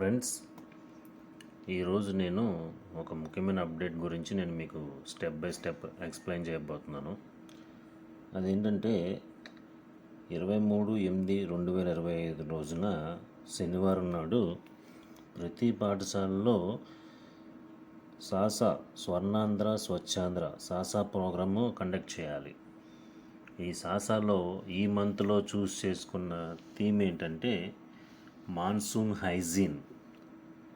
Friends ఈరోజు నేను ఒక ముఖ్యమైన అప్డేట్ గురించి నేను మీకు స్టెప్ బై స్టెప్ ఎక్స్ప్లెయిన్ చేయబోతున్నాను. అదేంటంటే ఇరవై మూడు ఎనిమిది రెండు వేల ఇరవై ఐదు రోజున శనివారం నాడు ప్రతి పాఠశాలలో సాసా స్వర్ణాంధ్ర స్వచ్ఛాంధ్ర సాసా ప్రోగ్రాము కండక్ట్ చేయాలి. ఈ సాసాలో ఈ మంత్లో చూస్ చేసుకున్న థీమ్ ఏంటంటే మాన్సూన్ హైజీన్.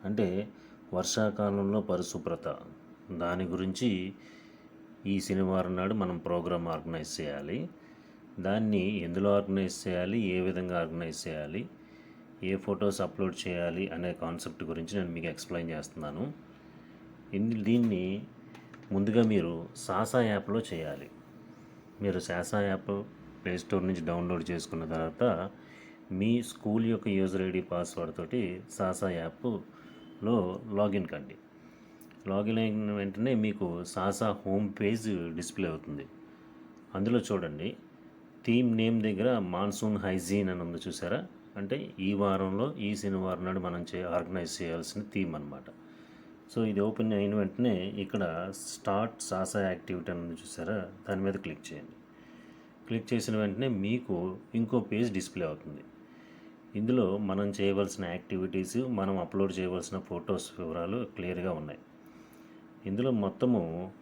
అంటే వర్షాకాలంలో పరిశుభ్రత. దాని గురించి ఈ శనివారం నాడు మనం ప్రోగ్రాం ఆర్గనైజ్ చేయాలి. దాన్ని ఎందులో ఆర్గనైజ్ చేయాలి? ఏ విధంగా ఆర్గనైజ్ చేయాలి? ఏ ఫొటోస్ అప్లోడ్ చేయాలి? అనే కాన్సెప్ట్ గురించి నేను మీకు ఎక్స్ప్లెయిన్ చేస్తున్నాను. దీన్ని ముందుగా మీరు సాసా యాప్లో చేయాలి. మీరు శాసా యాప్ ప్లేస్టోర్ నుంచి డౌన్లోడ్ చేసుకున్న తర్వాత మీ స్కూల్ యొక్క యూజర్ ఐడి పాస్వర్డ్ తోటి సాసా యాప్లో లాగిన్ కండి. లాగిన్ అయిన వెంటనే మీకు సాసా హోమ్ పేజ్ డిస్ప్లే అవుతుంది. అందులో చూడండి. థీమ్ నేమ్ దగ్గర మాన్సూన్ హైజీన్ అని ఉంది చూసారా? అంటే ఈ వారంలో ఈ శనివారం నాడు మనం చే ఆర్గనైజ్ చేయాల్సిన థీమ్ అనమాట సో ఇది ఓపెన్ అయిన వెంటనే ఇక్కడ స్టార్ట్ సాసా యాక్టివిటీ అని ఉంది చూసారా? దాని మీద క్లిక్ చేయండి. క్లిక్ చేసిన వెంటనే మీకు ఇంకో పేజ్ డిస్ప్లే అవుతుంది. ఇందులో మనం చేయవలసిన యాక్టివిటీస్ మనం అప్లోడ్ చేయవలసిన ఫొటోస్ వివరాలు క్లియర్గా ఉన్నాయి. ఇందులో మొత్తము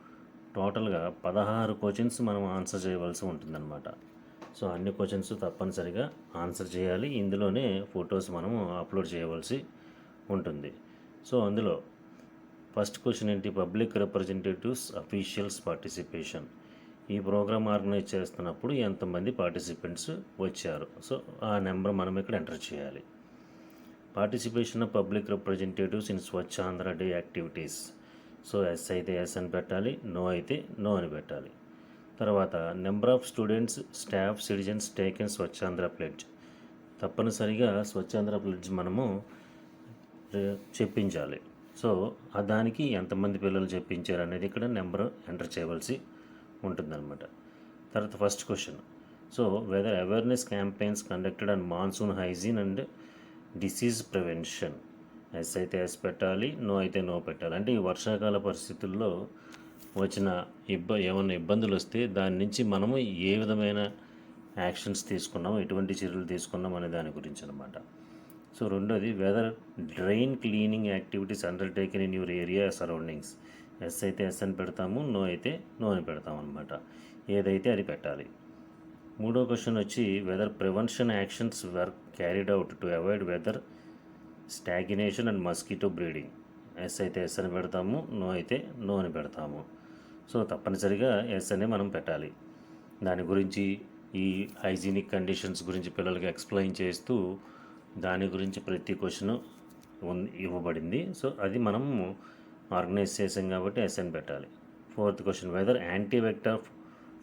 టోటల్గా పదహారు క్వశ్చన్స్ మనం ఆన్సర్ చేయవలసి ఉంటుందన్నమాట. సో అన్ని క్వశ్చన్స్ తప్పనిసరిగా ఆన్సర్ చేయాలి. ఇందులోనే ఫొటోస్ మనము అప్లోడ్ చేయవలసి ఉంటుంది. సో అందులో ఫస్ట్ క్వశ్చన్ ఏంటి? Public representatives officials participation. ఈ ప్రోగ్రామ్ ఆర్గనైజ్ చేస్తున్నప్పుడు ఎంతమంది పార్టిసిపెంట్స్ వచ్చారు? సో ఆ నెంబర్ మనం ఇక్కడ ఎంటర్ చేయాలి. Participation of public representatives in Swachhandhra day activities. So yes అయితే ఎస్ అని పెట్టాలి నో అయితే నో అని పెట్టాలి. తర్వాత number of students staff citizens taken Swachhandhra pledge. తప్పనిసరిగా స్వచ్ఛాంధ్ర ప్లెడ్జ్ మనము చెప్పించాలి. సో దానికి ఎంతమంది పిల్లలు చెప్పించారు అనేది ఇక్కడ నెంబర్ ఎంటర్ చేయవలసి ఉంటుందన్నమాట. తర్వాత first question so whether awareness campaigns conducted and monsoon hygiene and disease prevention yes అయితే ఎస్ పెట్టాలి నో అయితే నో పెట్టాలి. అంటే ఈ వర్షాకాల పరిస్థితుల్లో వచ్చిన ఇబ్బ ఏమైనా ఇబ్బందులు వస్తే దాని నుంచి మనము ఏ విధమైన యాక్షన్స్ తీసుకున్నాము ఎటువంటి చర్యలు తీసుకున్నాం అనే దాని గురించి అనమాట సో రెండోది whether drain cleaning activities undertaken in your area surroundings yes అయితే ఎస్ అని పెడతాము నో అయితే నో అని పెడతాం అనమాట ఏదైతే అది పెట్టాలి. మూడో క్వశ్చన్ వచ్చి whether prevention actions were carried out to avoid whether stagnation and mosquito breeding yes అయితే ఎస్ అని పెడతాము నో అయితే నో అని పెడతాము. సో తప్పనిసరిగా ఎస్ అనే మనం పెట్టాలి. దాని గురించి ఈ హైజీనిక్ కండిషన్స్ గురించి పిల్లలకి ఎక్స్ప్లెయిన్ చేస్తూ దాని గురించి ప్రతి క్వశ్చన్ ఇవ్వబడింది. సో అది మనము ఆర్గనైజ్ చేసాం కాబట్టి ఎస్ఎన్ పెట్టాలి. Fourth question whether anti vector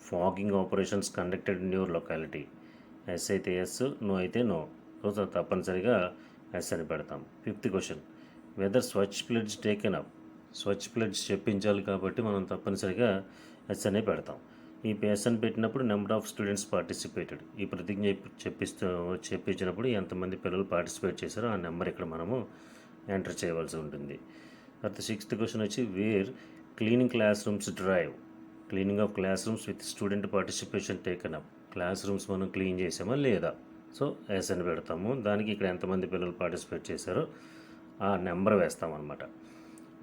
fogging operations conducted in your locality yes అయితే ఎస్ నో అయితే నో సో తప్పనిసరిగా ఎస్ అని పెడతాం fifth question whether Swach plates taken up Swach plates చెప్పించాలి కాబట్టి మనం తప్పనిసరిగా ఎస్ అనే పెడతాం. ఈ ఎస్ఎన్ పెట్టినప్పుడు నెంబర్ ఆఫ్ స్టూడెంట్స్ పార్టిసిపేటెడ్ ఈ ప్రతిజ్ఞ చెప్పిస్తూ చెప్పించినప్పుడు ఎంతమంది పిల్లలు పార్టిసిపేట్ చేశారో ఆ నెంబర్ ఇక్కడ మనము ఎంటర్ చేయవలసి ఉంటుంది. తర్వాత సిక్స్త్ క్వశ్చన్ వచ్చి whether cleaning classroom drive? Cleaning of classroom with student participation taken up. Classroom మనం క్లీన్ చేసామా లేదా? సో ఎస్ అని పెడతాము. దానికి ఇక్కడ ఎంతమంది పిల్లలు పార్టిసిపేట్ చేశారో ఆ number వేస్తామన్నమాట.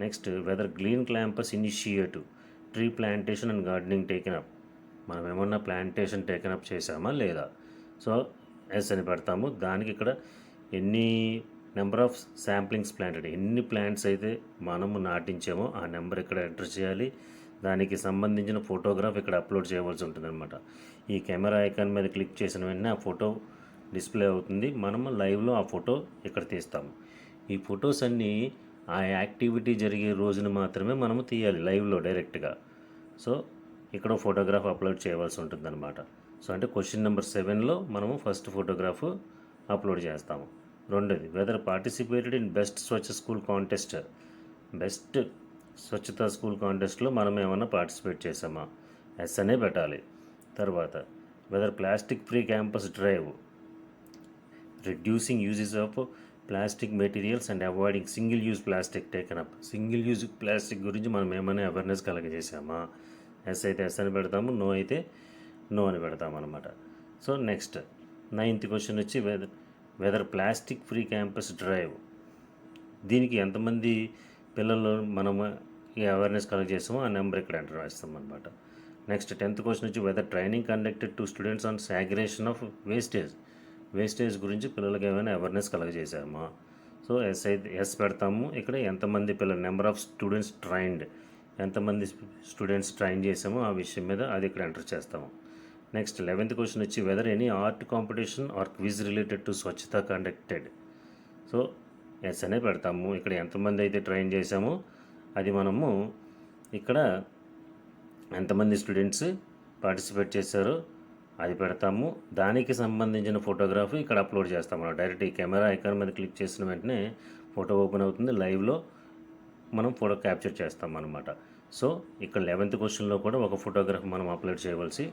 Next whether green campus initiative tree plantation and gardening taken up. మనం ఏమన్నా ప్లాంటేషన్ టేకెన్ అప్ చేసామా లేదా? సో ఎస్ అని పెడతాము. దానికి ఇక్కడ ఎన్ని నెంబర్ ఆఫ్ శాంప్లింగ్స్ ప్లాంటెడ్. ఎన్ని ప్లాంట్స్ అయితే మనము నాటించామో ఆ నెంబర్ ఇక్కడ ఎంటర్ చేయాలి. దానికి సంబంధించిన ఫోటోగ్రాఫ్ ఇక్కడ అప్లోడ్ చేయవలసి ఉంటుందన్నమాట. ఈ కెమెరా ఐకాన్ మీద క్లిక్ చేసిన వెంటనే ఆ ఫోటో డిస్ప్లే అవుతుంది. మనము లైవ్లో ఆ ఫోటో ఇక్కడ తీస్తాము. ఈ ఫొటోస్ అన్నీ ఆ యాక్టివిటీ జరిగే రోజున మాత్రమే మనము తీయాలి లైవ్లో డైరెక్ట్గా. సో ఇక్కడ ఫోటోగ్రాఫ్ అప్లోడ్ చేయవలసి ఉంటుందన్నమాట. సో అంటే క్వశ్చన్ నెంబర్ సెవెన్లో మనము ఫస్ట్ ఫోటోగ్రాఫ్ అప్లోడ్ చేస్తాము. రెండోది whether participated in best Swachh school contest best Swachhata school కాంటెస్ట్లో మనం ఏమైనా పార్టిసిపేట్ చేసామా ఎస్ అనే పెట్టాలి. తర్వాత whether plastic free campus drive reducing uses of plastic materials and avoiding single use plastic taken up single use plastic గురించి మనం ఏమైనా awareness కలగజేసామా ఎస్ అయితే ఎస్ అని పెడతాము నో అయితే నో అని పెడతాము అనమాట సో నెక్స్ట్ నైన్త్ క్వశ్చన్ వచ్చి whether whether plastic free campus drive. దీనికి ఎంతమంది పిల్లలు మనము ఈ అవేర్నెస్ కలెక్ట్ చేస్తామో ఆ నెంబర్ ఇక్కడ ఎంటర్ వేస్తాం అనమాట నెక్స్ట్ టెన్త్ క్వశ్చన్ వచ్చి whether training conducted to students on segregation of wastage. Wastage గురించి పిల్లలకి ఏమైనా అవేర్నెస్ కలగజేసామా సో ఎస్ అయితే ఎస్ పెడతాము. ఇక్కడ ఎంతమంది పిల్లలు నెంబర్ ఆఫ్ స్టూడెంట్స్ ట్రైన్డ్ ఎంతమంది స్టూడెంట్స్ ట్రైన్ చేసామో ఆ విషయం మీద అది ఇక్కడ ఎంటర్ చేస్తాము. నెక్స్ట్ లెవెన్త్ క్వశ్చన్ వచ్చి whether any art competition or quiz related to Swachhata conducted so yes అనే పెడతాము. ఇక్కడ ఎంతమంది అయితే ట్రైన్ చేశామో అది మనము ఇక్కడ ఎంతమంది స్టూడెంట్స్ పార్టిసిపేట్ చేశారో అది పెడతాము. దానికి సంబంధించిన ఫోటోగ్రాఫ్ ఇక్కడ అప్లోడ్ చేస్తాము. డైరెక్ట్ ఈ కెమెరా ఐకాన్ మీద క్లిక్ చేసిన వెంటనే ఫోటో ఓపెన్ అవుతుంది. లైవ్లో మనం ఫోటో క్యాప్చర్ చేస్తాం అనమాట సో ఇక్కడ లెవెంత్ క్వశ్చన్లో కూడా ఒక ఫోటోగ్రాఫ్ మనం అప్లోడ్ చేయవలసి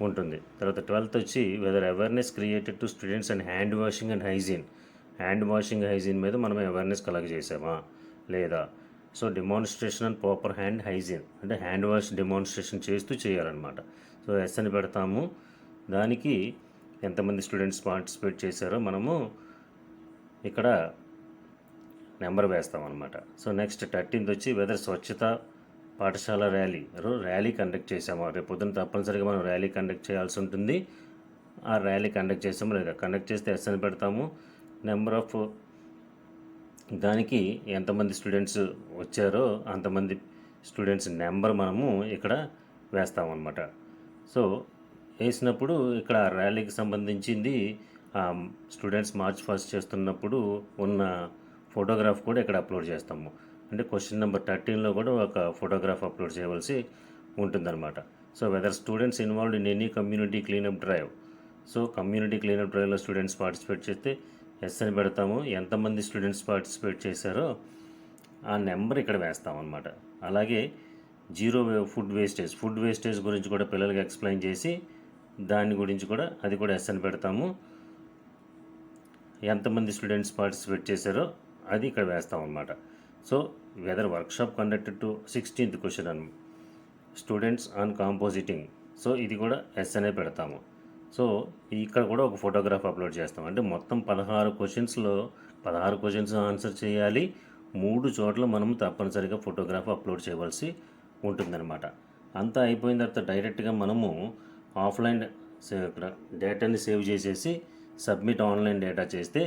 ఉంటుంది తర్వాత ట్వెల్త్ వచ్చి whether awareness created to students and hand washing and hygiene hand washing hygiene మీద మనం అవేర్నెస్ కలెక్ట్ చేసామా? లేదా? So demonstration and proper hand hygiene అంటే హ్యాండ్ వాష్ డిమాన్స్ట్రేషన్ చేస్తూ చేయాలన్నమాట. సో ఎస్ అని పెడతాము. దానికి ఎంతమంది స్టూడెంట్స్ పార్టిసిపేట్ చేశారో మనము ఇక్కడ నెంబర్ వేస్తాం అనమాట సో నెక్స్ట్ థర్టీన్త్ వచ్చి వెదర్ స్వచ్ఛత పాఠశాల ర్యాలీ. రో ర్యాలీ కండక్ట్ చేసాము రేపు పొద్దున తప్పనిసరిగా మనం ర్యాలీ కండక్ట్ చేయాల్సి ఉంటుంది. ఆ ర్యాలీ కండక్ట్ చేసాము లేదా కండక్ట్ చేస్తే ఎస్ఎన్ పెడతాము. నెంబర్ ఆఫ్ దానికి ఎంతమంది స్టూడెంట్స్ వచ్చారో అంతమంది స్టూడెంట్స్ నెంబర్ మనము ఇక్కడ వేస్తామన్నమాట. సో వేసినప్పుడు ఇక్కడ ర్యాలీకి సంబంధించింది స్టూడెంట్స్ మార్చ్ ఫస్ట్ చేస్తున్నప్పుడు ఉన్న ఫోటోగ్రాఫ్ కూడా ఇక్కడ అప్లోడ్ చేస్తాము. అంటే క్వశ్చన్ నెంబర్ థర్టీన్లో కూడా ఒక ఫోటోగ్రాఫ్ అప్లోడ్ చేయవలసి ఉంటుందన్నమాట. So whether students involved in any community cleanup drive so community cleanup డ్రైవ్లో స్టూడెంట్స్ పార్టిసిపేట్ చేస్తే ఎస్ అని పెడతాము. ఎంతమంది స్టూడెంట్స్ పార్టిసిపేట్ చేశారో ఆ నెంబర్ ఇక్కడ వేస్తామన్నమాట. అలాగే zero food wastage food wastage గురించి కూడా పిల్లలకి ఎక్స్ప్లెయిన్ చేసి దాని గురించి కూడా అది కూడా ఎస్ అని పెడతాము. ఎంతమంది స్టూడెంట్స్ పార్టిసిపేట్ చేశారో అది ఇక్కడ వేస్తామన్నమాట. So whether workshop conducted to sixteenth question on students on composting so ఇది కూడా ఎస్ అనే పెడతాము. సో ఇక్కడ కూడా ఒక ఫోటోగ్రాఫ్ అప్లోడ్ చేస్తాం అంటే మొత్తం పదహారు క్వశ్చన్స్లో పదహారు క్వశ్చన్స్ ఆన్సర్ చేయాలి. మూడు చోట్ల మనం తప్పనిసరిగా ఫోటోగ్రాఫ్ అప్లోడ్ చేయవలసి ఉంటుందన్నమాట. అంతా అయిపోయిన తర్వాత డైరెక్ట్గా మనము ఆఫ్లైన్ ఇక్కడ డేటాని సేవ్ చేసేసి సబ్మిట్ ఆన్లైన్ డేటా చేస్తే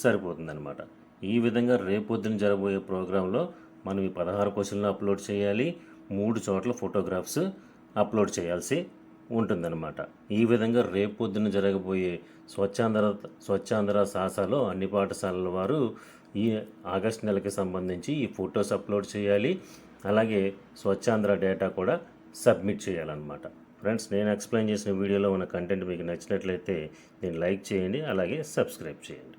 సరిపోతుందన్నమాట. ఈ విధంగా రేపొద్దున జరగబోయే ప్రోగ్రాంలో మనం ఈ పదహారు క్వశ్చన్లు అప్లోడ్ చేయాలి. మూడు చోట్ల ఫోటోగ్రాఫ్స్ అప్లోడ్ చేయాల్సి ఉంటుందన్నమాట. ఈ విధంగా రేపొద్దున జరగబోయే స్వచ్ఛాంధ్ర స్వచ్ఛాంధ్ర సాసాలో అన్ని పాఠశాలల వారు ఈ ఆగస్ట్ నెలకి సంబంధించి ఈ ఫొటోస్ అప్లోడ్ చేయాలి. అలాగే స్వచ్ఛాంధ్ర డేటా కూడా సబ్మిట్ చేయాలన్నమాట. ఫ్రెండ్స్ నేను ఎక్స్ప్లెయిన్ చేసిన వీడియోలో ఉన్న కంటెంట్ మీకు నచ్చినట్లయితే దీన్ని లైక్ చేయండి అలాగే సబ్స్క్రైబ్ చేయండి.